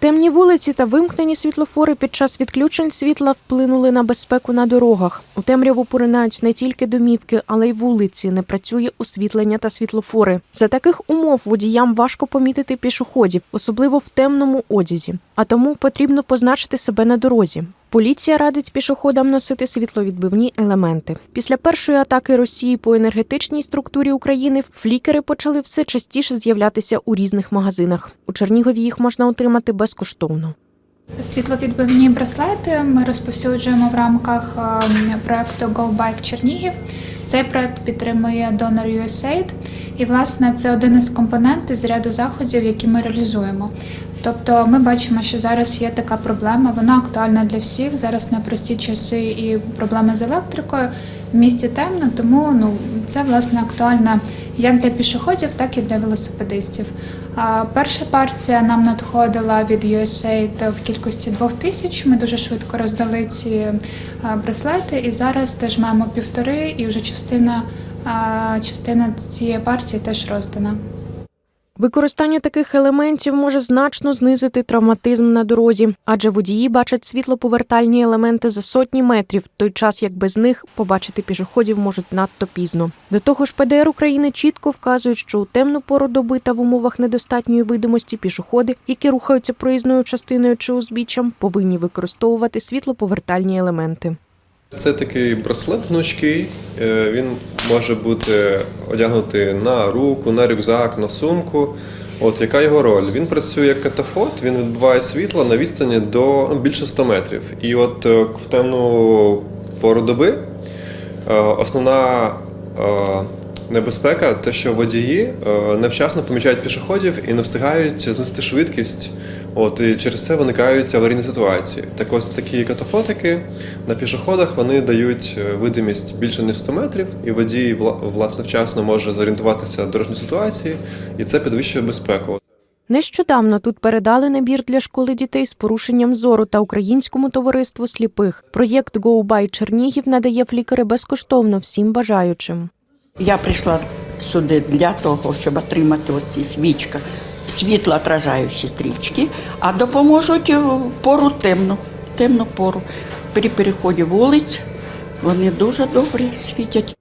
Темні вулиці та вимкнені світлофори під час відключень світла вплинули на безпеку на дорогах. У темряву поринають не тільки домівки, але й вулиці. Не працює освітлення та світлофори. За таких умов водіям важко помітити пішоходів, особливо в темному одязі. А тому потрібно позначити себе на дорозі. Поліція радить пішоходам носити світловідбивні елементи. Після першої атаки Росії по енергетичній структурі України флікери почали все частіше з'являтися у різних магазинах. У Чернігові їх можна отримати безкоштовно. Світловідбивні браслети ми розповсюджуємо в рамках е, проекту Go Bike Чернігів. Цей проект підтримує Donor USAID, і власне це один із компонентів з ряду заходів, які ми реалізуємо. Тобто ми бачимо, що зараз є така проблема, вона актуальна для всіх. Зараз непрості часи і проблеми з електрикою. В місті темно, тому ну це власне актуально як для пішоходів, так і для велосипедистів. Перша партія нам надходила від USAID в кількості двох тисяч. Ми дуже швидко роздали ці браслети, і зараз теж маємо півтори, і вже частина, частина цієї партії теж роздана. Використання таких елементів може значно знизити травматизм на дорозі, адже водії бачать світлоповертальні елементи за сотні метрів, в той час як без них побачити пішоходів можуть надто пізно. До того ж, ПДР України чітко вказують, що у темну пору доби та в умовах недостатньої видимості пішоходи, які рухаються проїзною частиною чи узбіччям, повинні використовувати світлоповертальні елементи. Це такий браслет гнучкий. Е, Він може бути одягнутий на руку, на рюкзак, на сумку. От яка його роль? Він працює як катафот, він відбиває світло на відстані до ну, більше 100 метрів. І от е, в темну пору доби е, основна е, небезпека те, що водії е, невчасно помічають пішоходів і не встигають знести швидкість. От і через це виникають аварійні ситуації. Так ось такі катафотики на пішоходах вони дають е, видимість більше ніж 100 метрів, і водій власне вчасно може зорієнтуватися в ситуації, і це підвищує безпеку. Нещодавно тут передали набір для школи дітей з порушенням зору та українському товариству сліпих. Проєкт Go By Чернігів надає флікери безкоштовно всім бажаючим. Я прийшла сюди для того, щоб отримати оці свічка, світлоотражаючі стрічки, а допоможуть пору темну, темну пору. При переході вулиць вони дуже добре світять.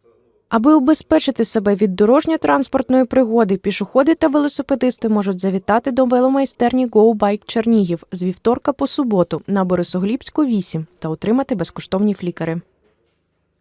Аби убезпечити себе від дорожньо-транспортної пригоди, пішоходи та велосипедисти можуть завітати до веломайстерні Go Чернігів з вівторка по суботу на Борисоглібську 8 та отримати безкоштовні флікери.